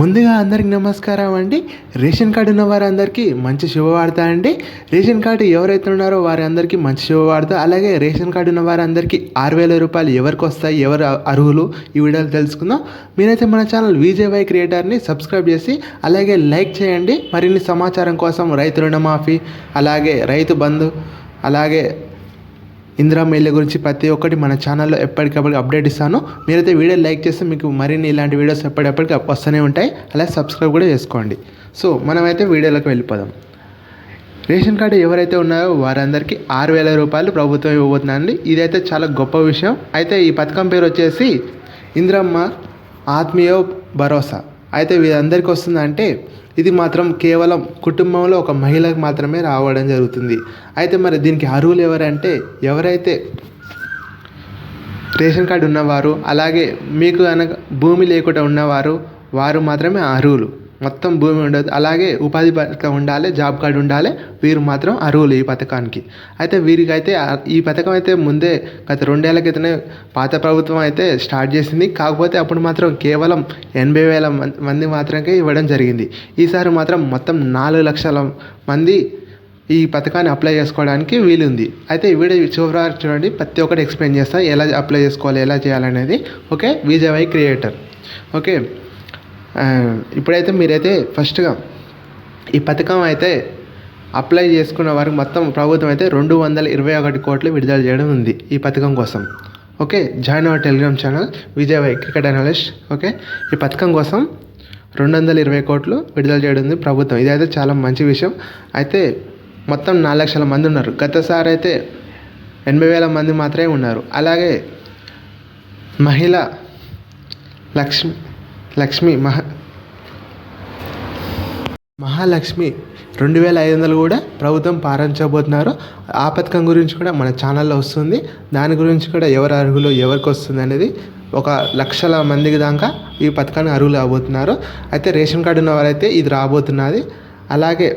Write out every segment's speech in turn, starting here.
ముందుగా అందరికి నమస్కారం అండి. రేషన్ కార్డు ఉన్న వారందరికీ మంచి శుభవార్త అండి. రేషన్ కార్డు ఎవరైతే ఉన్నారో వారి అందరికీ మంచి శుభవార్త. అలాగే రేషన్ కార్డు ఉన్న వారందరికీ ఆరు వేల రూపాయలు ఎవరికి వస్తాయి ఎవరు అర్హులు ఈ వీడియోలు తెలుసుకుందాం. మీరైతే మన ఛానల్ విజేవై క్రియేటర్ని సబ్స్క్రైబ్ చేసి అలాగే లైక్ చేయండి. మరిన్ని సమాచారం కోసం రైతు రుణమాఫీ అలాగే రైతు బంధు అలాగే ఇందిరా ఇళ్ళ గురించి ప్రతి ఒక్కటి మన ఛానల్లో ఎప్పటికప్పుడు అప్డేట్ ఇస్తాను. మీరైతే వీడియో లైక్ చేస్తే మీకు మరిన్ని ఇలాంటి వీడియోస్ ఎప్పటికప్పటికి వస్తూనే ఉంటాయి. అలాగే సబ్స్క్రైబ్ కూడా చేసుకోండి. సో మనమైతే వీడియోలోకి వెళ్ళిపోదాం. రేషన్ కార్డు ఎవరైతే ఉన్నారో వారందరికీ ఆరు వేల రూపాయలు ప్రభుత్వం ఇవ్వబోతుందండి. ఇదైతే చాలా గొప్ప విషయం. అయితే ఈ పథకం పేరు వచ్చేసి ఇందిరమ్మ ఆత్మీయ భరోసా. అయితే వీరందరికీ వస్తుందంటే ఇది మాత్రం కేవలం కుటుంబంలో ఒక మహిళకు మాత్రమే రావడం జరుగుతుంది. అయితే మరి దీనికి అర్హులు ఎవరంటే ఎవరైతే రేషన్ కార్డు ఉన్నవారు అలాగే మీకు కనుక భూమి లేకుండా ఉన్నవారు వారు మాత్రమే అర్హులు. మొత్తం భూమి ఉండదు. అలాగే ఉపాధి పథకం ఉండాలి జాబ్ కార్డు ఉండాలి వీరు మాత్రం అర్హులు ఈ పథకానికి. అయితే వీరికైతే ఈ పథకం అయితే ముందే గత రెండేళ్ళ క్రితమే పాత ప్రభుత్వం అయితే స్టార్ట్ చేసింది. కాకపోతే అప్పుడు మాత్రం కేవలం ఎనభై వేల మంది మాత్రమే ఇవ్వడం జరిగింది. ఈసారి మాత్రం మొత్తం నాలుగు లక్షల మంది ఈ పథకాన్ని అప్లై చేసుకోవడానికి వీలుంది. అయితే ఈ వీడియో చివరి చూడండి. ప్రతి ఒక్కటి ఎక్స్ప్లెయిన్ చేస్తా. ఎలా అప్లై చేసుకోవాలి ఎలా చేయాలనేది. ఓకే? విజయవై క్రియేటర్. ఓకే? ఇప్పుడైతే మీరైతే ఫస్ట్గా ఈ పథకం అయితే అప్లై చేసుకున్న వారికి మొత్తం ప్రభుత్వం అయితే రెండు వందల ఇరవై ఒకటి కోట్లు విడుదల చేయడం ఉంది ఈ పథకం కోసం. Okay? Join our Telegram channel Vijay cricket analyst okay? ఈ పథకం కోసం రెండు వందల ఇరవై కోట్లు విడుదల చేయడం ఉంది ప్రభుత్వం. ఇదైతే చాలా మంచి విషయం. అయితే మొత్తం నాలుగు లక్షల మంది ఉన్నారు. గతసారి అయితే ఎనభై వేల మంది మాత్రమే ఉన్నారు. అలాగే మహిళ లక్ష్మి లక్ష్మి మహా మహాలక్ష్మి రెండు వేల ఐదు వందలు కూడా ప్రభుత్వం పారించబోతున్నారు ఆ పథకం గురించి కూడా మన ఛానల్లో వస్తుంది. దాని గురించి కూడా ఎవరు అర్హులు ఎవరికి వస్తుంది అనేది ఒక లక్షల మందికి దాకా ఈ పథకాన్ని అర్హులు అవబోతున్నారు అయితే రేషన్ కార్డు ఉన్న వారైతే ఇది రాబోతున్నది. అలాగే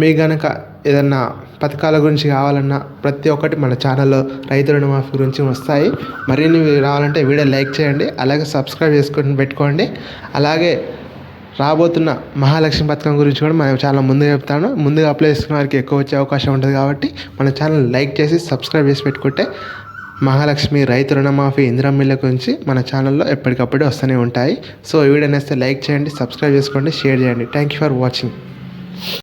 మీ గనక ఏదన్నా పథకాల గురించి కావాలన్నా ప్రతి ఒక్కటి మన ఛానల్లో రైతు రుణమాఫీ గురించి వస్తాయి. మరిన్ని రావాలంటే వీడియో లైక్ చేయండి అలాగే సబ్స్క్రైబ్ చేసుకొని పెట్టుకోండి. అలాగే రాబోతున్న మహాలక్ష్మి పథకం గురించి కూడా మనం చాలా ముందుగా చెప్తాను. ముందుగా అప్లై చేసుకున్న వారికి ఎక్కువ వచ్చే అవకాశం ఉంటుంది కాబట్టి మన ఛానల్ లైక్ చేసి సబ్స్క్రైబ్ చేసి పెట్టుకుంటే మహాలక్ష్మి రైతు రుణమాఫీ ఇందిరమ్మిళ్ళ గురించి మన ఛానల్లో ఎప్పటికప్పుడు వస్తూనే ఉంటాయి. సో ఈ వీడియో నేస్తే లైక్ చేయండి సబ్స్క్రైబ్ చేసుకోండి షేర్ చేయండి. Thank you for watching